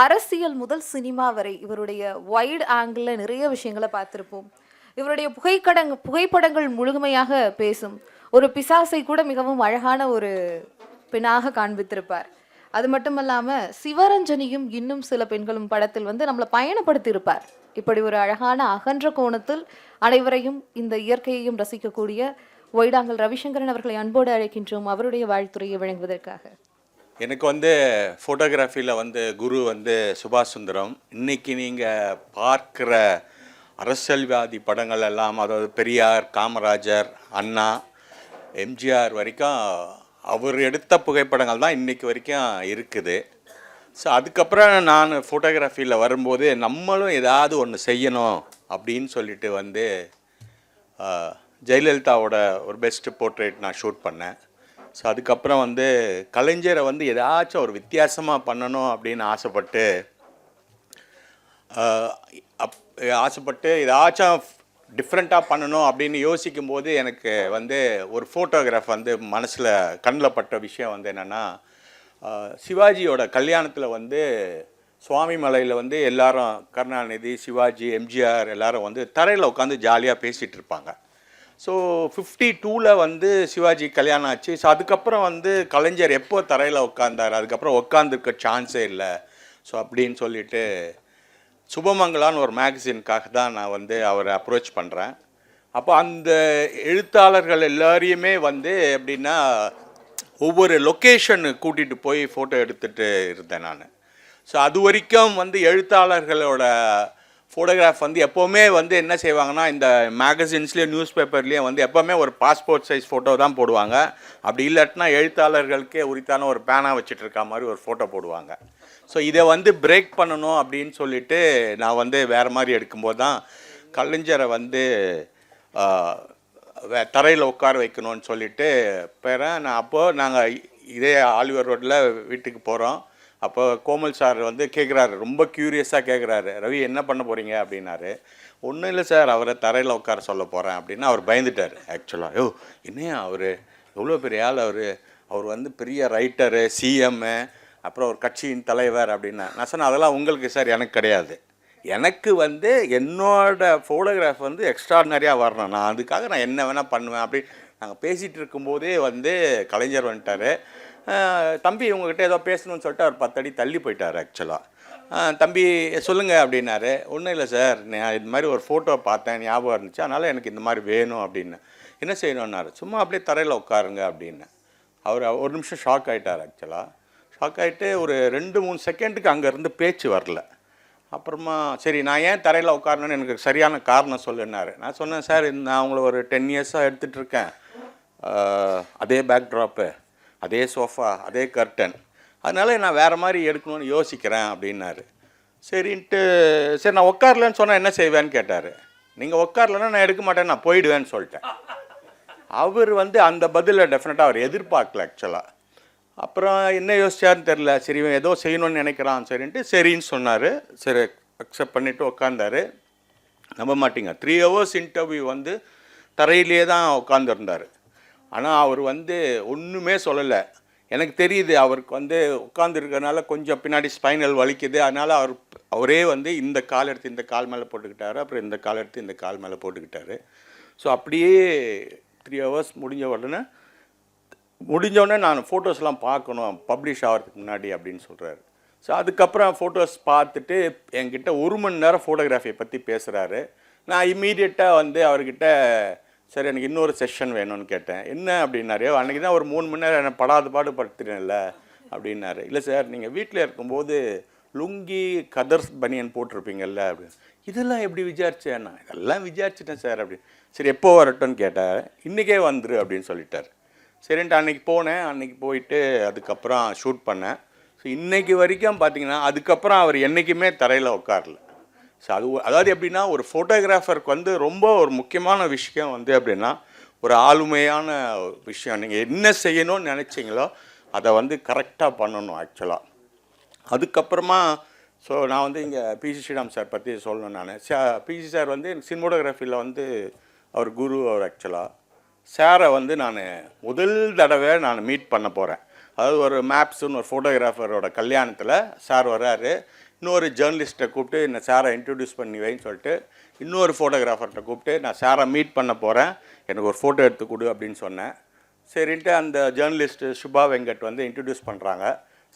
அரசியல் முதல் சினிமா வரை இவருடைய வைடு ஆங்கிளில் நிறைய விஷயங்களை பார்த்துருப்போம். இவருடைய புகைக்கடங் புகைப்படங்கள் முழுமையாக பேசும். ஒரு பிசாசை கூட மிகவும் அழகான ஒரு பெண்ணாக காண்பித்திருப்பார். அது மட்டும் இல்லாமல் சிவரஞ்சனியும் இன்னும் சில பெண்களும் படத்தில் வந்து நம்மளை பயணப்படுத்தியிருப்பார். இப்படி ஒரு அழகான அகன்ற கோணத்தில் அனைவரையும் இந்த இயற்கையையும் ரசிக்கக்கூடிய ஒய்டாங்கல் ரவிசங்கரன் அவர்களை அன்போடு அழைக்கின்றோம். அவருடைய வாழ்த்துறையை வழங்குவதற்காக. எனக்கு வந்து ஃபோட்டோகிராஃபியில் வந்து குரு வந்து சுபாஷ் சுந்தரம் இன்னைக்கு நீங்கள் பார்க்குற அரசியல்வாதி படங்கள் எல்லாம் அதாவது பெரியார் காமராஜர் அண்ணா எம்ஜிஆர் வரைக்கும் அவர் எடுத்த புகைப்படங்கள் தான் இன்றைக்கி வரைக்கும் இருக்குது. ஸோ அதுக்கப்புறம் நான் ஃபோட்டோகிராஃபியில் வரும்போது நம்மளும் ஏதாவது ஒன்று செய்யணும் அப்படின்னு சொல்லிட்டு வந்து ஜெயலலிதாவோட ஒரு பெஸ்ட்டு போர்ட்ரேட் நான் ஷூட் பண்ணேன். ஸோ அதுக்கப்புறம் வந்து கலைஞரை வந்து ஏதாச்சும் ஒரு வித்தியாசமாக பண்ணணும் அப்படின்னு ஆசைப்பட்டு அப் ஆசைப்பட்டு ஏதாச்சும் டிஃப்ரெண்ட்டாக பண்ணணும் அப்படின்னு யோசிக்கும் போது எனக்கு வந்து ஒரு ஃபோட்டோகிராஃப் வந்து மனசில் கண்ணில் பட்ட விஷயம் வந்து என்னென்னா சிவாஜியோட கல்யாணத்தில் வந்து சுவாமி மலையில் வந்து எல்லாரும் கருணாநிதி சிவாஜி எம்ஜிஆர் எல்லாரும் வந்து தரையில் உட்காந்து ஜாலியாக பேசிகிட்டு இருப்பாங்க. ஸோ ஃபிஃப்டி டூவில் வந்து சிவாஜி கல்யாணம் ஆச்சு. ஸோ அதுக்கப்புறம் வந்து கலைஞர் எப்போ தரையில் உட்காந்தார் அதுக்கப்புறம் உட்காந்துருக்க சான்ஸே இல்லை. ஸோ அப்படின்னு சொல்லிட்டு சுபமங்கலான்னு ஒரு மேகசினுக்காக தான் நான் வந்து அவரை அப்ரோச் பண்ணுறேன் அப்போ அந்த எழுத்தாளர்கள் எல்லாரையுமே வந்து எப்படின்னா ஒவ்வொரு லொக்கேஷன் கூட்டிகிட்டு போய் ஃபோட்டோ எடுத்துகிட்டு இருந்தேன் நான். ஸோ அது வரைக்கும் வந்து எழுத்தாளர்களோட ஃபோட்டோகிராஃப் வந்து எப்போவுமே வந்து என்ன செய்வாங்கன்னா இந்த மேகசின்ஸ்லேயும் நியூஸ் பேப்பர்லேயும் வந்து எப்போவுமே ஒரு பாஸ்போர்ட் சைஸ் ஃபோட்டோ தான் போடுவாங்க. அப்படி இல்லாட்டினா எழுத்தாளர்களுக்கே உரித்தான ஒரு பேனா வச்சுட்டு இருக்க மாதிரி ஒரு ஃபோட்டோ போடுவாங்க. ஸோ இதை வந்து பிரேக் பண்ணணும் அப்படின்னு சொல்லிட்டு நான் வந்து வேறு மாதிரி எடுக்கும்போது தான் கலைஞரை வந்து தரையில் உட்கார வைக்கணும்னு சொல்லிட்டு பேரன் நான் அப்போது நாங்கள் இதே ஆலிவர் ரோட்டில் வீட்டுக்கு போகிறோம் அப்போ கோமல் சார் வந்து கேட்குறாரு ரொம்ப க்யூரியஸாக கேட்குறாரு ரவி என்ன பண்ண போகிறீங்க அப்படின்னாரு. ஒன்றும் இல்லை சார் அவரை தரையில் உட்கார சொல்ல போகிறேன் அப்படின்னு அவர் பயந்துட்டார் ஆக்சுவலாக யோ என்னையா அவர்? எவ்வளோ பெரிய ஆள் அவர்? அவர் வந்து பெரிய ரைட்டரு சிஎம்மு அப்புறம் ஒரு கட்சியின் தலைவர் அப்படின்னா. நான் சொன்னேன் அதெல்லாம் உங்களுக்கு சார் எனக்கு கிடையாது. எனக்கு வந்து என்னோட ஃபோட்டோகிராஃப் வந்து எக்ஸ்ட்ராடினரியாக வரணும். நான் அதுக்காக நான் என்ன வேணால் பண்ணுவேன் அப்படி நாங்கள் பேசிகிட்டு இருக்கும்போதே வந்து கலைஞர் வந்துட்டார். தம்பி உங்ககிட்ட ஏதோ பேசணும்னு சொல்லிட்டு அவர் பத்தடி தள்ளி போயிட்டார் ஆக்சுவலாக தம்பி சொல்லுங்கள் அப்படின்னாரு. ஒன்றும் இல்லை சார் நான் இது மாதிரி ஒரு ஃபோட்டோ பார்த்தேன் ஞாபகம் இருந்துச்சு அதனால் எனக்கு இந்த மாதிரி வேணும் அப்படின்னு. என்ன செய்யணும்னாரு? சும்மா அப்படியே தரையில் உட்காருங்க அப்படின்னு. அவர் ஒரு நிமிஷம் ஷாக் ஆகிட்டார் ஆக்சுவலாக ஷாக் ஆகிட்டு ஒரு ரெண்டு மூணு செகண்டுக்கு அங்கேருந்து பேச்சு வரல. அப்புறமா சரி நான் ஏன் தரையில் உட்காரணும்னு எனக்கு சரியான காரணம் சொல்லுன்னாரு. நான் சொன்னேன் சார் நான் உங்களை ஒரு டென் இயர்ஸாக எடுத்துகிட்ருக்கேன் அதே பேக் அதே பேக்ட்ராப்பு அதே சோஃபா அதே கர்டன் அதனால நான் வேறு மாதிரி எடுக்கணும்னு யோசிக்கிறேன் அப்படின்னாரு. சரின்ட்டு சரி நான் உட்காரலன்னு சொன்னால் என்ன செய்வேன்னு கேட்டார். நீங்கள் உட்காரலன்னா நான் எடுக்க மாட்டேன் நான் போயிடுவேன்னு சொல்லிட்டேன். அவர் வந்து அந்த பதிலை டெஃபினட்டாக அவர் எதிர்பார்க்கல ஆக்சுவலாக அப்புறம் என்ன யோசிச்சாருன்னு தெரில சரி இவன் ஏதோ செய்யணும்னு நினைக்கிறான் சரின்ட்டு சரின்னு சொன்னார். சரி அக்செப்ட் பண்ணிவிட்டு உட்காந்தார் நம்ப மாட்டீங்க. த்ரீ ஹவர்ஸ் இன்டர்வியூ வந்து தரையிலேயே தான் உட்காந்துருந்தார் ஆனால் அவர் வந்து ஒன்றுமே சொல்லலை. எனக்கு தெரியுது அவருக்கு வந்து உட்காந்துருக்கறனால கொஞ்சம் பின்னாடி ஸ்பைனல் வலிக்குது. அதனால் அவர் அவரே வந்து இந்த கால் எடுத்து இந்த கால் மேலே போட்டுக்கிட்டாரு. அப்புறம் இந்த கால் எடுத்து இந்த கால் மேலே போட்டுக்கிட்டாரு. ஸோ அப்படியே த்ரீ ஹவர்ஸ் முடிஞ்ச உடனே முடிஞ்சோடனே நான் ஃபோட்டோஸ்லாம் பார்க்கணும் பப்ளிஷ் ஆகிறதுக்கு முன்னாடி அப்படின்னு சொல்கிறாரு ஸோ அதுக்கப்புறம் ஃபோட்டோஸ் பார்த்துட்டு என்கிட்ட ஒரு மணி நேரம் ஃபோட்டோகிராஃபியை பற்றி பேசுகிறாரு நான் இம்மீடியட்டாக வந்து அவர்கிட்ட சரி எனக்கு இன்னொரு செஷன் வேணும்னு கேட்டேன். என்ன? அப்படின்னாரு. அன்றைக்கி தான் ஒரு மூணு மணி நேரம் என்ன படாத பாடு படுத்துறேன்ல அப்படின்னாரு. இல்லை சார் நீங்கள் வீட்டில் இருக்கும்போது லுங்கி கதர்ஸ் பனியன் போட்டிருப்பீங்கல்ல. அப்படின்னு இதெல்லாம் எப்படி விசாரிச்சேன் நான் இதெல்லாம் விசாரிச்சிட்டேன் சார். அப்படின்னு சரி எப்போ வரட்டும்னு கேட்டார். இன்றைக்கே வந்துரு அப்படின்னு சொல்லிட்டார். சரின்ட்டு அன்னைக்கு போனேன். அன்னைக்கு போயிட்டு அதுக்கப்புறம் ஷூட் பண்ணேன். ஸோ இன்றைக்கி வரைக்கும் பார்த்தீங்கன்னா அதுக்கப்புறம் அவர் என்றைக்குமே தரையில் உட்காரல. ஸோ அது அதாவது எப்படின்னா ஒரு ஃபோட்டோகிராஃபருக்கு வந்து ரொம்ப ஒரு முக்கியமான விஷயம் வந்து அப்படின்னா ஒரு ஆளுமையான விஷயம். நீங்கள் என்ன செய்யணும்னு நினச்சிங்களோ அதை வந்து கரெக்டாக பண்ணணும் ஆக்சுவலாக அதுக்கப்புறமா ஸோ நான் வந்து இங்கே பிசி ஸ்ரீராம் சார் பற்றி சொல்லணும் நான். பிசி சார் வந்து சினிமோட்டோகிராஃபியில் வந்து அவர் குரு அவர் ஆக்சுவலாக சாரை வந்து நான் முதல் தடவை நான் மீட் பண்ண போகிறேன் அதாவது ஒரு மேப்ஸுன்னு ஒரு ஃபோட்டோகிராஃபரோட கல்யாணத்தில் சார் வர்றாரு. இன்னொரு ஜேர்னலிஸ்ட்டை கூப்பிட்டு நான் சாரை இன்ட்ரடியூஸ் பண்ணி வைன்னு சொல்லிட்டு இன்னொரு ஃபோட்டோகிராஃபர்கிட்ட கூப்பிட்டு நான் சாரை மீட் பண்ண போகிறேன் எனக்கு ஒரு ஃபோட்டோ எடுத்து கொடு அப்படின்னு சொன்னேன். சரின்ட்டு அந்த ஜேர்னலிஸ்ட்டு சுபா வெங்கட் வந்து இன்ட்ரடியூஸ் பண்ணுறாங்க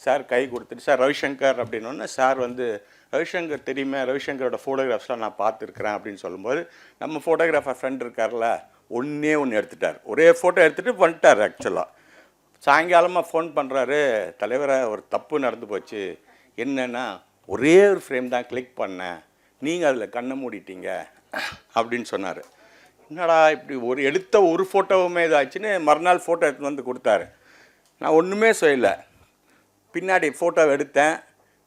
சார் கை கொடுத்துட்டு சார் ரவிசங்கர் அப்படின்னோடனே சார் வந்து ரவிசங்கர் தெரியுமே ரவிசங்கரோட ஃபோட்டோகிராஃப்ஸ்லாம் நான் பார்த்துருக்குறேன் அப்படின்னு சொல்லும்போது நம்ம ஃபோட்டோகிராஃபர் ஃப்ரெண்ட் இருக்கார்ல ஒன்றே ஒன்று எடுத்துட்டார். ஒரே ஃபோட்டோ எடுத்துகிட்டு வந்துட்டார் ஆக்சுவலாக சாயங்காலமாக ஃபோன் பண்ணுறாரு தலைவரை ஒரு தப்பு நடந்து போச்சு. என்னென்னா ஒரே ஒரு ஃப்ரேம் தான் கிளிக் பண்ணேன். நீங்கள் அதில் கண்ணை மூடிட்டீங்க. அப்படின்னு சொன்னார். என்னடா இப்படி ஒரு எடுத்த ஒரு ஃபோட்டோவுமே இதாச்சுன்னு மறுநாள் ஃபோட்டோ எடுத்து வந்து கொடுத்தாரு. நான் ஒன்றுமே சொல்லலை பின்னாடி ஃபோட்டோ எடுத்தேன்.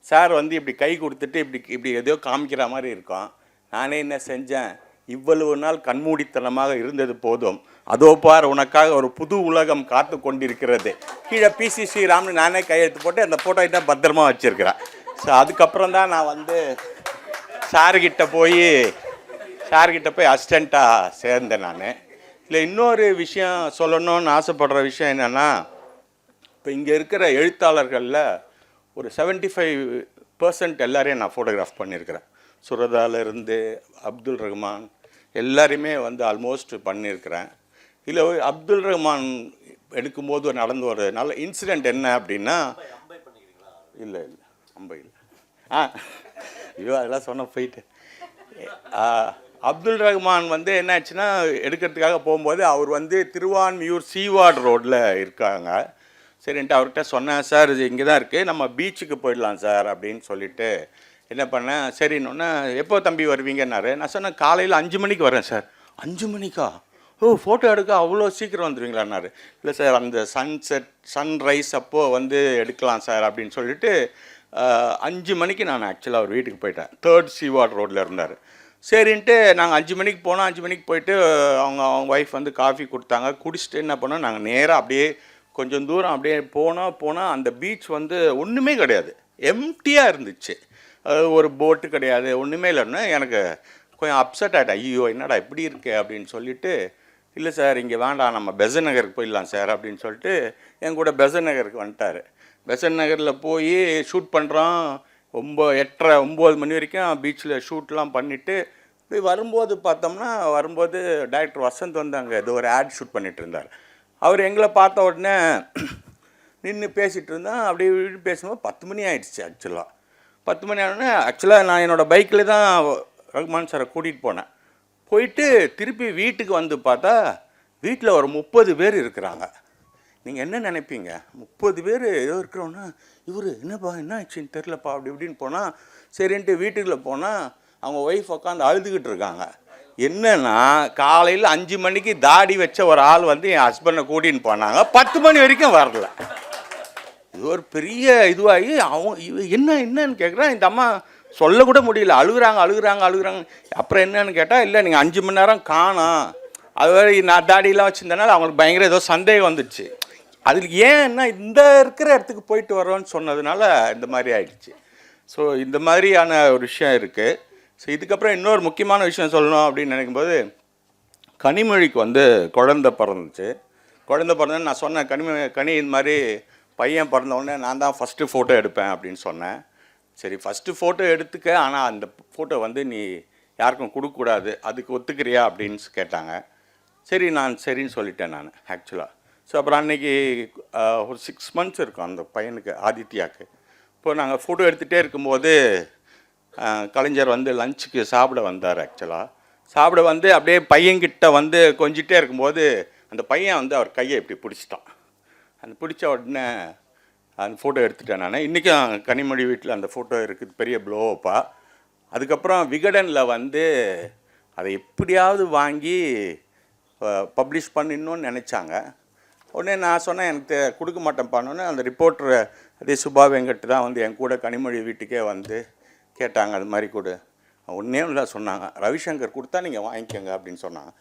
சார் வந்து இப்படி கை கொடுத்துட்டு இப்படி இப்படி எதையோ காமிக்கிற மாதிரி இருக்கும் நானே என்ன செஞ்சேன்? இவ்வளவு நாள் கண்மூடித்தனமாக இருந்தது போதும். அதோ பார் உனக்காக ஒரு புது உலகம் காத்து கொண்டிருக்கிறது. கீழே பிசி ஸ்ரீராம்னு நானே கையெழுத்து போட்டு அந்த ஃபோட்டோ தான் பத்திரமா வச்சுருக்கிறேன். ஸோ அதுக்கப்புறம் தான் நான் வந்து சார்கிட்ட போய் சார்கிட்ட போய் அசிஸ்டண்ட்டாக சேர்ந்தேன் நான். இல்லை இன்னொரு விஷயம் சொல்லணும்னு ஆசைப்படுற விஷயம் என்னென்னா இப்போ இங்கே இருக்கிற எழுத்தாளர்களில் ஒரு 75% ஃபைவ் பர்சன்ட் எல்லாரையும் நான் ஃபோட்டோகிராஃப் பண்ணியிருக்கிறேன். சுரதாலிருந்து அப்துல் ரஹ்மான் எல்லாருமே வந்து ஆல்மோஸ்ட் பண்ணியிருக்கிறேன். இல்லை அப்துல் ரஹ்மான் எடுக்கும்போது நடந்த ஒரு நல்ல இன்சிடெண்ட் என்ன அப்படின்னா இல்லை இல்லை. அம்பை இல்லை. ஆ ஐயோ அதெல்லாம் சொன்ன போயிட்டு. அப்துல் ரஹ்மான் வந்து என்னாச்சுன்னா எடுக்கிறதுக்காக போகும்போது அவர் வந்து திருவான்மியூர் சீவார்டு ரோட்டில் இருக்காங்க. சரின்ட்டு அவர்கிட்ட சொன்னேன் சார் இது இங்கே தான் இருக்குது நம்ம பீச்சுக்கு போயிடலாம் சார் அப்படின்னு சொல்லிட்டு என்ன பண்ணேன் சரின்னொன்னே எப்போ தம்பி வருவீங்கன்னாரு? நான் சொன்னேன் காலையில் அஞ்சு மணிக்கு வரேன் சார். அஞ்சு மணிக்கா? ஓ ஃபோட்டோ எடுக்க அவ்வளோ சீக்கிரம் வந்துடுவீங்களான்னாரு இல்லை சார் அந்த சன்செட் சன்ரைஸ் அப்போது வந்து எடுக்கலாம் சார் அப்படின்னு சொல்லிட்டு அஞ்சு மணிக்கு நான் ஆக்சுவலாக அவர் வீட்டுக்கு போயிட்டேன். தேர்ட் சீவார்ட் ரோட்டில் இருந்தார். சரின்ட்டு நாங்கள் அஞ்சு மணிக்கு போனோம். அஞ்சு மணிக்கு போயிட்டு அவங்க அவங்க ஒய்ஃப் வந்து காஃபி கொடுத்தாங்க. குடிச்சிட்டு என்ன பண்ணோம்? நாங்கள் நேராக அப்படியே கொஞ்சம் தூரம் அப்படியே போனோம் போனால் அந்த பீச் வந்து ஒன்றுமே கிடையாது. எம்டியாக இருந்துச்சு. ஒரு போட்டு கிடையாது. ஒன்றுமே இல்லைன்னா எனக்கு கொஞ்சம் அப்செட் ஆகிட்டேன் ஐயோ என்னடா இப்படி இருக்கே அப்படின்னு சொல்லிட்டு இல்லை சார் இங்கே வேண்டாம். நம்ம பெச நகருக்கு போயிடலாம் சார் அப்படின்னு சொல்லிட்டு என் கூட பெசன் நகருக்கு வந்துட்டார். பெசன் நகரில் போய் ஷூட் பண்ணுறான் ஒம்போ எட்டரை ஒம்பது மணி வரைக்கும் பீச்சில் ஷூட்லாம் பண்ணிவிட்டு போய் வரும்போது பார்த்தோம்னா வரும்போது டைரக்டர் வசந்த் வந்தாங்க. அங்கே ஒரு ஆட் ஷூட் பண்ணிட்டு இருந்தார். அவர் எங்களை பார்த்த உடனே நின்று பேசிகிட்டு இருந்தோம். அப்படியே இப்படி பேசும்போது பத்து மணி ஆயிடுச்சு ஆக்சுவலாக பத்து மணி ஆனோடனே ஆக்சுவலாக நான் என்னோடய பைக்கில் தான் ரகுமான் சாரை கூட்டிகிட்டு போனேன். போயிட்டு திருப்பி வீட்டுக்கு வந்து பார்த்தா வீட்டில் ஒரு முப்பது பேர் இருக்கிறாங்க. நீங்கள் என்ன நினைப்பீங்க? முப்பது பேர் ஏதோ இருக்கிறோன்னா இவர் என்னப்பா என்ன ஆச்சுன்னு தெரிலப்பா அப்படி இப்படின்னு போனால் சரின்ட்டு வீட்டுக்குள்ளே போனால் அவங்க ஒய்ஃப் உட்காந்து அழுதுகிட்டு இருக்காங்க. என்னன்னா காலையில் அஞ்சு மணிக்கு தாடி வச்ச ஒரு ஆள் வந்து என் ஹஸ்பண்டை கூட்டின்னு போனாங்க. பத்து மணி வரைக்கும் வரல. இது ஒரு பெரிய இதுவாகி அவன் இவ என்ன என்னன்னு கேட்குறான் இந்த அம்மா சொல்லக்கூட முடியல. அழுகுறாங்க அழுகுறாங்க அழுகுறாங்க. அப்புறம் என்னன்னு கேட்டால் இல்லை நீங்கள் அஞ்சு மணி நேரம் காணும். அது நான் தாடியெல்லாம் வச்சுருந்தனால அவங்களுக்கு பயங்கர ஏதோ சந்தேகம் வந்துடுச்சு அதில் ஏன்னா இந்த இருக்கிற இடத்துக்கு போயிட்டு வரோன்னு சொன்னதுனால இந்த மாதிரி ஆயிடுச்சு. ஸோ இந்த மாதிரியான ஒரு விஷயம் இருக்குது ஸோ இதுக்கப்புறம் இன்னொரு முக்கியமான விஷயம் சொல்லணும் அப்படின்னு நினைக்கும்போது கனிமொழிக்கு வந்து குழந்த பிறந்துச்சு. குழந்த பிறந்த நான் சொன்னேன் கனிமொழி கனி இந்த மாதிரி பையன் பிறந்த உடனே நான் தான் ஃபஸ்ட்டு ஃபோட்டோ எடுப்பேன் அப்படின்னு சொன்னேன். சரி ஃபஸ்ட்டு ஃபோட்டோ எடுத்துக்க ஆனால் அந்த ஃபோட்டோ வந்து நீ யாருக்கும் கொடுக்கக்கூடாது அதுக்கு ஒத்துக்கிறியா அப்படின்னு கேட்டாங்க. சரி நான் சரின்னு சொல்லிட்டேன் நான் ஆக்சுவலாக ஸோ அப்புறம் அன்றைக்கி ஒரு சிக்ஸ் மந்த்ஸ் இருக்கும் அந்த பையனுக்கு ஆதித்யாவுக்கு. இப்போ நாங்கள் ஃபோட்டோ எடுத்துகிட்டே இருக்கும்போது கலைஞர் வந்து லஞ்சுக்கு சாப்பிட வந்தார் ஆக்சுவலாக சாப்பிட வந்து அப்படியே பையன்கிட்ட வந்து கொஞ்சிட்டே இருக்கும்போது அந்த பையன் வந்து அவர் கையை இப்படி பிடிச்சிட்டான். அந்த பிடிச்ச உடனே அந்த ஃபோட்டோ எடுத்துட்டேன் நான். இன்றைக்கும் கனிமொழி வீட்டில் அந்த ஃபோட்டோ இருக்குது பெரிய ப்ளோவப்பா அதுக்கப்புறம் விகடனில் வந்து அதை எப்படியாவது வாங்கி பப்ளிஷ் பண்ணிடணும்னு நினச்சாங்க. உடனே நான் சொன்னேன் எனக்கு கொடுக்க மாட்டேன்ப்பானோன்னே அந்த ரிப்போர்ட்ரு அதே சுபா வெங்கட் தான் வந்து என் கூட கனிமொழி வீட்டுக்கே வந்து கேட்டாங்க அது மாதிரி கொடு. ஒன்றே இல்லை சொன்னாங்க ரவிசங்கர் கொடுத்தா நீங்கள் வாங்கிக்கோங்க அப்படின்னு சொன்னாங்க.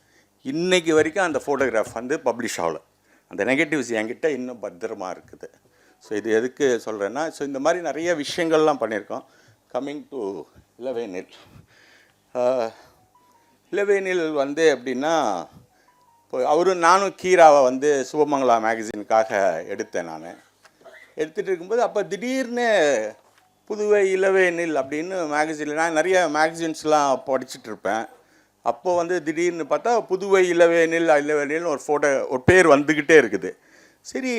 இன்றைக்கி வரைக்கும் அந்த ஃபோட்டோகிராஃப் வந்து பப்ளிஷ் ஆகலை. அந்த நெகட்டிவ்ஸ் என்கிட்ட இன்னும் பத்திரமா இருக்குது. ஸோ இது எதுக்கு சொல்கிறேன்னா ஸோ இந்த மாதிரி நிறைய விஷயங்கள்லாம் பண்ணியிருக்கோம். கம்மிங் டு இளவேனில் இலவேனில் இளவேனில் வந்து எப்படின்னா இப்போ அவரும் நானும் கீராவை வந்து சுபமங்களா மேகசினுக்காக எடுத்தேன் நான். எடுத்துகிட்டு இருக்கும்போது அப்போ திடீர்னு புதுவை இளவேனில் அப்படின்னு மேகசினில் நான் நிறைய மேகசின்ஸ்லாம் படிச்சுட்டு இருப்பேன். அப்போ வந்து திடீர்னு பார்த்தா புதுவை இளவேனில் நில்னு ஒரு ஃபோட்டோ ஒரு பேர் வந்துக்கிட்டே இருக்குது. சரி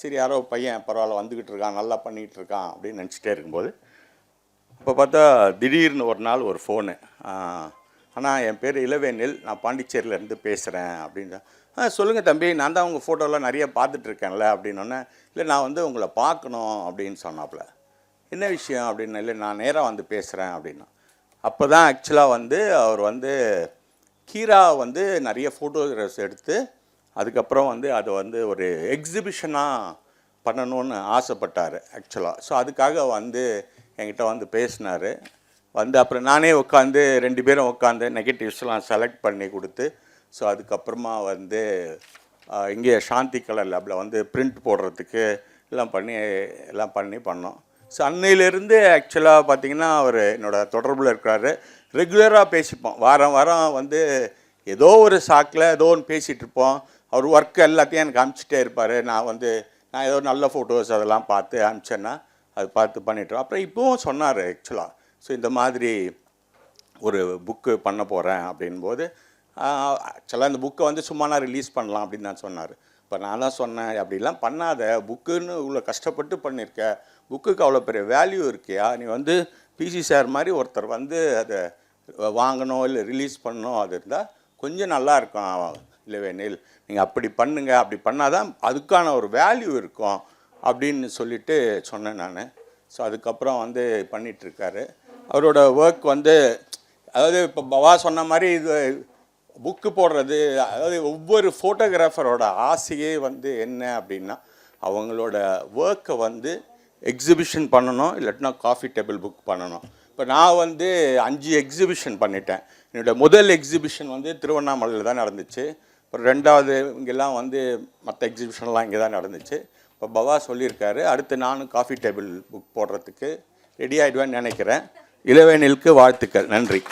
சரி யாரோ பையன் பரவாயில்ல வந்துக்கிட்டு இருக்கான் நல்லா பண்ணிகிட்டு இருக்கான் அப்படின்னு நினச்சிட்டே இருக்கும்போது அப்போ பார்த்தா திடீர்னு ஒரு நாள் ஒரு ஃபோனு ஆனால் என் பேர் இளவேனில் நான் பாண்டிச்சேரியிலேருந்து பேசுகிறேன் அப்படின்னு ஆ சொல்லுங்கள் தம்பி நான் தான் உங்கள் ஃபோட்டோலாம் நிறைய பார்த்துட்ருக்கேன்ல அப்படின்னோடனே இல்லை நான் வந்து உங்களை பார்க்கணும் அப்படின்னு சொன்னாப்புல. என்ன விஷயம்? அப்படின்னு இல்லை நான் நேராக வந்து பேசுகிறேன் அப்படின்னா. அப்போ தான் ஆக்சுவலாக வந்து அவர் வந்து கீரா வந்து நிறைய ஃபோட்டோகிராஃப்ஸ் எடுத்து அதுக்கப்புறம் வந்து அதை வந்து ஒரு எக்ஸிபிஷனாக பண்ணணும்னு ஆசைப்பட்டார் ஆக்சுவலாக ஸோ அதுக்காக வந்து என்கிட்ட வந்து பேசினார். வந்து அப்புறம் நானே உட்காந்து ரெண்டு பேரும் உட்காந்து நெகட்டிவ்ஸ்லாம் செலக்ட் பண்ணி கொடுத்து ஸோ அதுக்கப்புறமா வந்து இங்கே சாந்தி கலர் லேபில் வந்து பிரிண்ட் போடுறதுக்கு எல்லாம் பண்ணி எல்லாம் பண்ணி பண்ணோம். ஸோ அன்னையிலேருந்து ஆக்சுவலாக பார்த்திங்கன்னா அவர் என்னோடய தொடர்பில் இருக்கிறாரு ரெகுலராக பேசிப்போம். வாரம் வாரம் வந்து ஏதோ ஒரு சாக்கில் ஏதோ ஒன்று பேசிகிட்டு இருப்போம். அவர் ஒர்க் எல்லாத்தையும் எனக்கு அனுப்பிச்சிட்டே இருப்பார். நான் வந்து நான் ஏதோ நல்ல ஃபோட்டோஸ் அதெல்லாம் பார்த்து அனுப்பிச்சேன்னா அது பார்த்து பண்ணிட்டோம் அப்புறம் இப்போவும் சொன்னார் ஆக்சுவலாக ஸோ இந்த மாதிரி ஒரு புக்கு பண்ண போகிறேன் அப்படின்போது ஆக்சுவலாக அந்த புக்கை வந்து சும்மா நான் ரிலீஸ் பண்ணலாம் அப்படின்னு நான் சொன்னார். இப்போ நான் தான் சொன்னேன் அப்படிலாம் பண்ணாத. புக்குன்னு இவ்வளோ கஷ்டப்பட்டு பண்ணியிருக்க. புக்குக்கு அவ்வளோ பெரிய வேல்யூ இருக்கியா? நீ வந்து பிசி சார் மாதிரி ஒருத்தர் வந்து அதை வாங்கணும் இல்லை ரிலீஸ் பண்ணணும். அது இருந்தால் கொஞ்சம் நல்லா இருக்கும் இல்லவேனில் நீங்கள் அப்படி பண்ணுங்க. அப்படி பண்ணாதான் அதுக்கான ஒரு வேல்யூ இருக்கும். அப்படின்னு சொல்லிட்டு சொன்னேன் நான். ஸோ அதுக்கப்புறம் வந்து பண்ணிகிட்ருக்காரு அவரோட ஒர்க் வந்து அதாவது இப்போ பவா சொன்ன மாதிரி இது புக்கு போடுறது அதாவது ஒவ்வொரு ஃபோட்டோகிராஃபரோட ஆசையே வந்து என்ன அப்படின்னா அவங்களோட ஒர்க்கை வந்து எக்ஸிபிஷன் பண்ணணும் இல்லாட்டினா காஃபி டேபிள் புக் பண்ணணும். இப்போ நான் வந்து அஞ்சு எக்ஸிபிஷன் பண்ணிட்டேன். என்னோட முதல் எக்ஸிபிஷன் வந்து திருவண்ணாமலையில் தான் நடந்துச்சு. அப்புறம் ரெண்டாவது இங்கெல்லாம் வந்து மற்ற எக்ஸிபிஷன்லாம் இங்கே தான் நடந்துச்சு. இப்போ பவா சொல்லியிருக்காரு அடுத்து நானும் காஃபி டேபிள் புக் போடுறதுக்கு ரெடி ஆகிடுவேன்னு நினைக்கிறேன். இளவேனிலுக்கு வாழ்த்துக்கள். நன்றி.